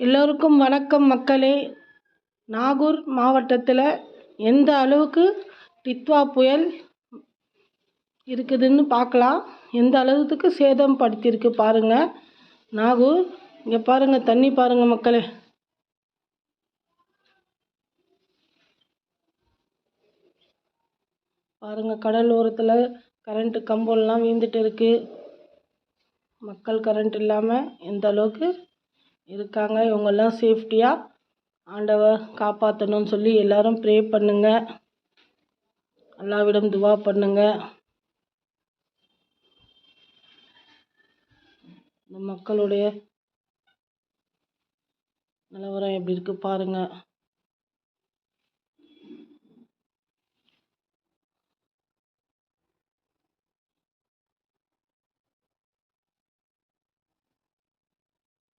எல்லோருக்கும் வணக்கம் மக்களே. நாகூர் மாவட்டத்தில் எந்த அளவுக்கு டித்வா புயல் இருக்குதுன்னு பார்க்கலாம். எந்த அளவுக்கு சேதம் படுத்தியிருக்கு பாருங்கள் நாகூர் இங்கே பாருங்கள் தண்ணி பாருங்கள் மக்களே. பாருங்கள் கடல் ஓரத்தில் கரண்ட்டு கம்பம்லாம் வீழ்ந்துட்டு இருக்குது மக்கள் கரண்ட் இல்லாமல் எந்த அளவுக்கு இருக்காங்க. இவங்கெல்லாம் சேஃப்டியாக ஆண்டவர் காப்பாற்றணும்னு சொல்லி எல்லோரும் ப்ரே பண்ணுங்கள் அல்லாவிடம் துவா பண்ணுங்கள் இந்த மக்களுடைய நிலவரம் எப்படி இருக்குது பாருங்கள்